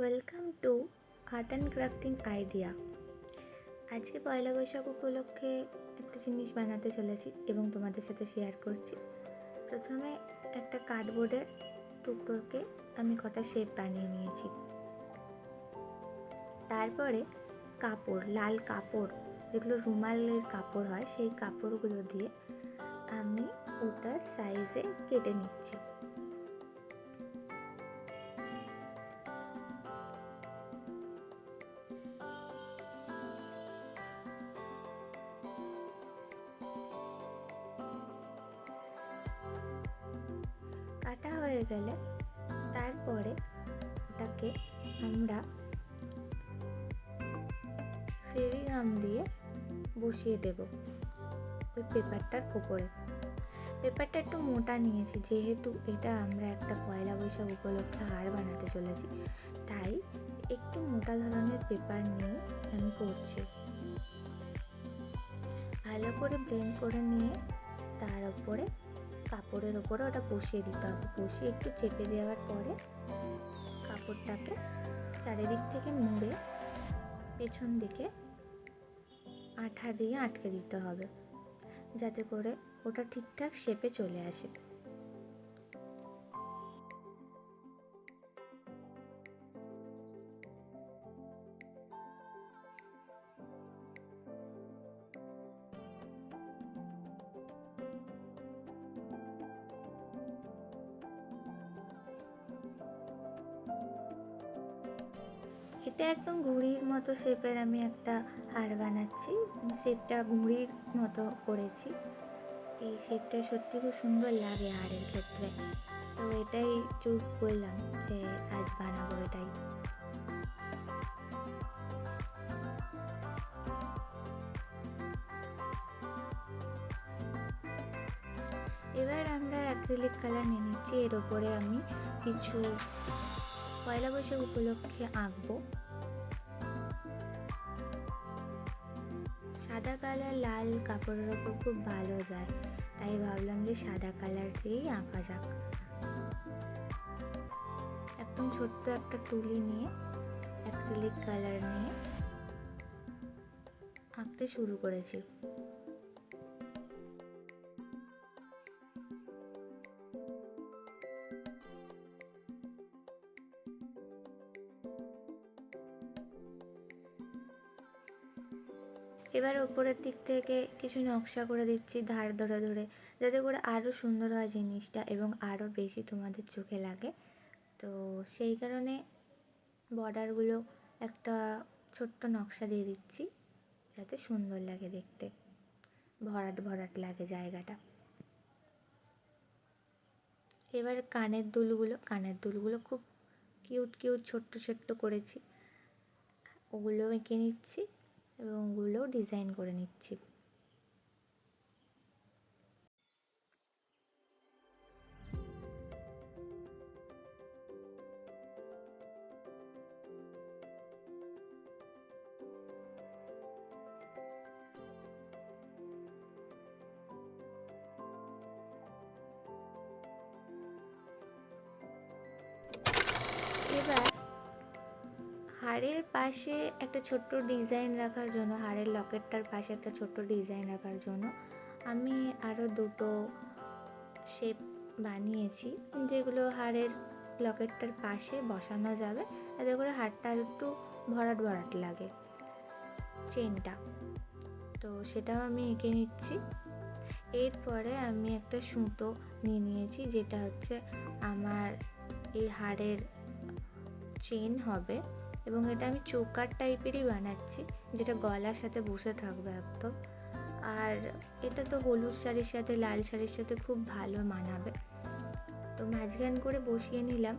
Welcome to art and crafting idea আজকে পয়লা বৈশাখ উপলক্ষে একটা জিনিস বানাতে চলেছি এবং তোমাদের সাথে শেয়ার করছি। প্রথমে একটা কার্ডবোর্ডের টুকরোকে আমি কটা শেপ বানিয়ে নিয়েছি। তারপরে কাপড়, লাল কাপড়, যেগুলো রুমালের কাপড় হয়, সেই কাপড়গুলো দিয়ে আমি ওটার সাইজে কেটে নিচ্ছি। কাটা হয়ে গেলে তারপরে ওটাকে আমরা ফেভিগাম দিয়ে বসিয়ে দেব ওই পেপারটার ওপরে পেপারটা একটু মোটা নিয়েছি, যেহেতু এটা আমরা একটা পয়লা বৈশাখ উপলক্ষে হার বানাতে চলেছি, তাই একটু মোটা ধরনের পেপার নিয়ে আমি করছি। ভালো করে ব্লেন্ড করে নিয়ে তার উপরে কাপড়ের ওপরে ওটা কষিয়ে দিতে হবে। কষিয়ে একটু চেপে দেওয়ার পরে কাপড়টাকে চারিদিক থেকে মুড়ে পেছন দিকে আঠা দিয়ে আটকে দিতে হবে। যাতে করে ওটা ঠিকঠাক শেপে চলে আসে। এটা একদম ঘুড়ির মতো শেপের আমি একটা হার বানাচ্ছি। শেপটা ঘুড়ির মতো করেছি। এই শেপটা সত্যি খুব সুন্দর লাগে হারের ক্ষেত্রে। তো এটাই চুজ করলাম যে আজ বানাবো এটাই। এবার আমরা অ্যাক্রিলিক কালার নিয়ে নিচ্ছি। এর ওপরে আমি কিছু পয়লা বৈশাখ উপলক্ষে আঁকবো। সাদা কালার লাল কাপড়ের ওপর খুব ভালো যায়। তাই ভাবলাম যে সাদা কালার দিয়েই আঁকা যাক। একদম ছোট্ট একটা তুলি নিয়ে অ্যাক্রিলিক কালার নিয়ে আঁকতে শুরু করেছি। এবার ওপরের দিক থেকে কিছু নকশা করে দিচ্ছি ধার ধরে ধরে, যাতে করে আরও সুন্দর হয় জিনিসটা এবং আরও বেশি তোমাদের চোখে লাগে। তো সেই কারণে বর্ডারগুলো একটা ছোট্ট নকশা দিয়ে দিচ্ছি, যাতে সুন্দর লাগে দেখতে। ভরাট ভরাট লাগে জায়গাটা। এবার কানের দুলগুলো কানের দুলগুলো খুব কিউট কিউট ছোট্ট ছোট্ট করেছি। ওগুলো এঁকে নিচ্ছি। ওগুলো ডিজাইন করে নিচ্ছি। হাড়ের পাশে একটা ছোট্ট ডিজাইন রাখার জন্য, হাড়ের লকেটটার পাশে একটা ছোট্ট ডিজাইন রাখার জন্য আমি আরও দুটো শেপ বানিয়েছি, যেগুলো হাড়ের লকেটটার পাশে বসানো যাবে। তাতে করে হাড়টা একটু ভরাট ভরাট লাগে চেনটা তো সেটাও আমি এঁকে নিচ্ছি। এরপরে আমি একটা সুতো নিয়ে নিয়েছি, যেটা হচ্ছে আমার এই হাড়ের চেন হবে। এবং এটা আমি চৌকার টাইপেরই বানাচ্ছি, যেটা গলার সাথে বসে থাকবে একদম। আর এটা তো হলুদ শাড়ির সাথে, লাল শাড়ির সাথে খুব ভালো মানাবে। তো মাঝখান করে বসিয়ে নিলাম,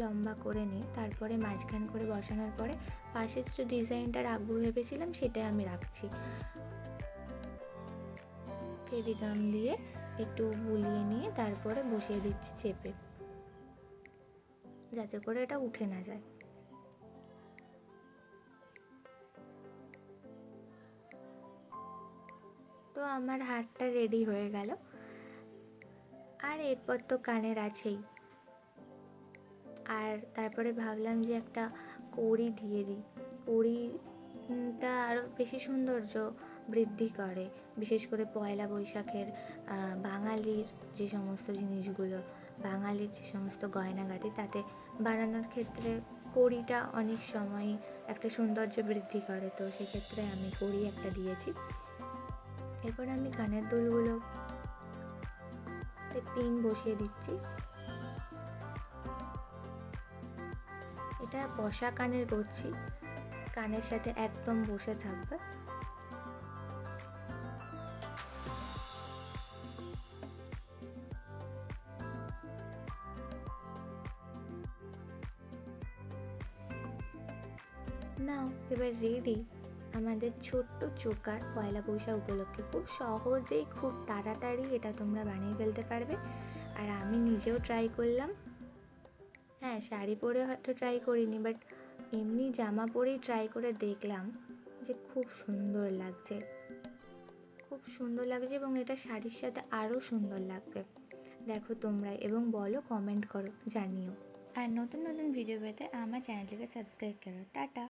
লম্বা করে নিই তারপরে মাঝখান করে বসানোর পরে পাশে যে ডিজাইনটা রাখব ভেবেছিলাম, সেটাই আমি রাখছি। ফেভিগাম দিয়ে একটু বুলিয়ে নিয়ে তারপরে বসিয়ে দিচ্ছি চেপে, যাতে করে এটা উঠে না যায়। তো আমার হারটা রেডি হয়ে গেল। আর এরপর তো কানের আছেই। আর তারপরে ভাবলাম যে একটা কড়ি দিয়ে দিই। কড়িটা আরও বেশি সৌন্দর্য বৃদ্ধি করে। বিশেষ করে পয়লা বৈশাখের বাঙালির যে সমস্ত জিনিসগুলো, বাঙালির যে সমস্ত গয়নাগাটি, তাতে বানানোর ক্ষেত্রে কড়িটা অনেক সময় একটা সৌন্দর্য বৃদ্ধি করে। তো সেক্ষেত্রে আমি কড়ি একটা দিয়েছি। এরপর আমি কানের দুলগুলো পিন বসিয়ে দিচ্ছি। এটা বসা কানের করছি, কানের সাথে একদম বসে থাকবে। নাও, এবার রেডি। আমাদের ছোট্ট চোকার পয়লা বৈশাখ উপলক্ষে খুব সহজেই, খুব তাড়াতাড়ি এটা তোমরা বানিয়ে ফেলতে পারবে। আর আমি নিজেও ট্রাই করলাম। হ্যাঁ শাড়ি পরে হয়তো ট্রাই করিনি বাট এমনি জামা পরেই ট্রাই করে দেখলাম যে খুব সুন্দর লাগছে। খুব সুন্দর লাগছে এবং এটা শাড়ির সাথে আরও সুন্দর লাগবে। দেখো তোমরা, এবং বলো কমেন্ট করো, জানিও। আর নতুন নতুন ভিডিও পেতে আমার চ্যানেলটিকে সাবস্ক্রাইব করো। টাটা!